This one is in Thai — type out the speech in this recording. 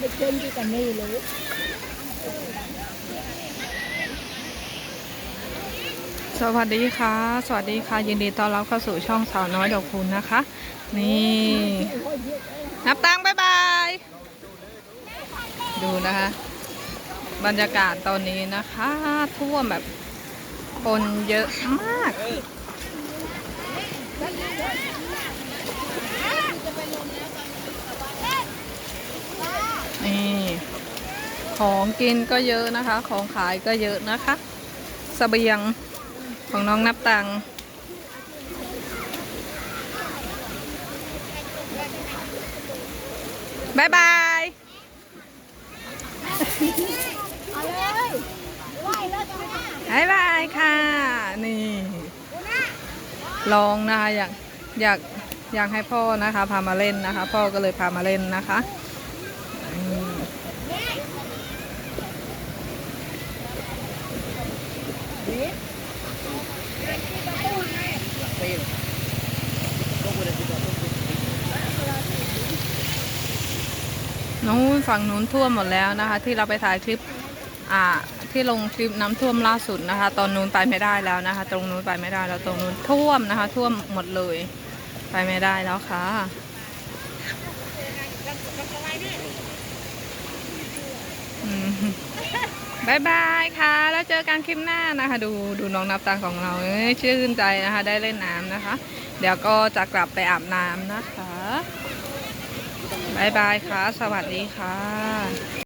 ไปเชิญที่กันนี่เลยสวัสดีค่ะ สวัสดีค่ะ ยินดีต้อนรับเข้าสู่ช่องสาวน้อยดอกคุณนะคะ นี่ นับตังค์บายบาย ดูนะคะ บรรยากาศตอนนี้นะคะ ท่วมแบบคนเยอะมาก นี่ ของกินก็เยอะนะคะ ของขายก็เยอะนะคะเสบียงของน้องนับตังค์บายบายบายบายค่ะ นี่ ลองนะคะอยากอยากอยากให้พ่อนะคะ พามาเล่นนะคะ พ่อก็เลยพามาเล่นนะคะ นู้นฝั่งนู้นท่วมหมดแล้วนะคะ ที่เราไปถ่ายคลิปอ่าที่ลงคลิปน้ำท่วมล่าสุดนะคะ ตอนนู้นไปไม่ได้แล้วนะคะ ตรงนู้นไปไม่ได้แล้วตรงนู้นท่วมนะคะ ท่วมหมดเลย ไปไม่ได้แล้วค่ะอืม บายบายค่ะ แล้วเจอกันคลิปหน้านะคะ ดูดูน้องนับตาของเราชื่นใจนะคะ ได้เล่นน้ำนะคะ เดี๋ยวก็จะกลับไปอาบน้ำนะคะบายบายค่ะ สวัสดีค่ะ